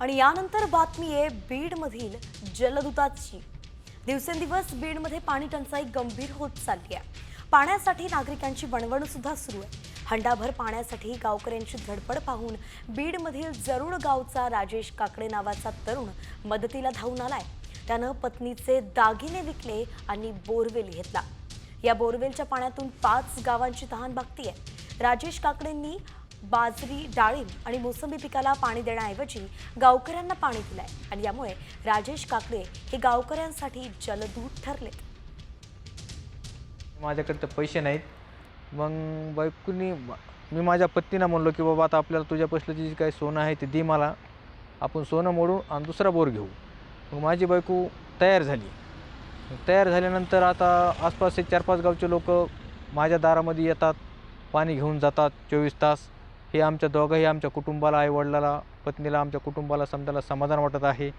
आणि यानंतर बातमी आहे बीडमधील जलदूताची. दिवसेंदिवस बीडमध्ये पाणी टंचाई गंभीर होत चालली आहे. पाण्यासाठी नागरिकांची वणवण सुद्धा सुरू आहे. हंडाभर पाण्यासाठी गावकऱ्यांची धडपड पाहून बीडमधील जरुड गावचा राजेश काकडे नावाचा तरुण मदतीला धावून आलाय. त्यानं पत्नीचे दागिने विकले आणि बोरवेल घेतला. या बोरवेलच्या पाण्यातून पाच गावांची तहान भागती आहे राजेश काकडेंनी बाजरी डाळिंब आणि मोसंबी पिकाला पाणी देण्याऐवजी गावकऱ्यांना पाणी दिलंय आणि यामुळे राजेश काकडे हे गावकऱ्यांसाठी जलदूत ठरले. माझ्याकडे तर पैसे नाहीत. मग बायकोनी मी माझ्या पत्नीला म्हणलो की बाबा आता आपल्याला तुझ्या पैशाची जी काही सोनं आहे ते दे मला. आपण सोनं मोडू आणि दुसरा बोर घेऊ. मग माझी बायको तयार झाली. तयार झाल्यानंतर आता आसपासचे चार पाच गावचे लोक माझ्या दारामध्ये येतात पाणी घेऊन जातात चोवीस तास. हे आमच्या दोघंही आमच्या कुटुंबाला आईवडिलाला पत्नीला आमच्या कुटुंबाला समजायला समाधान वाटत आहे.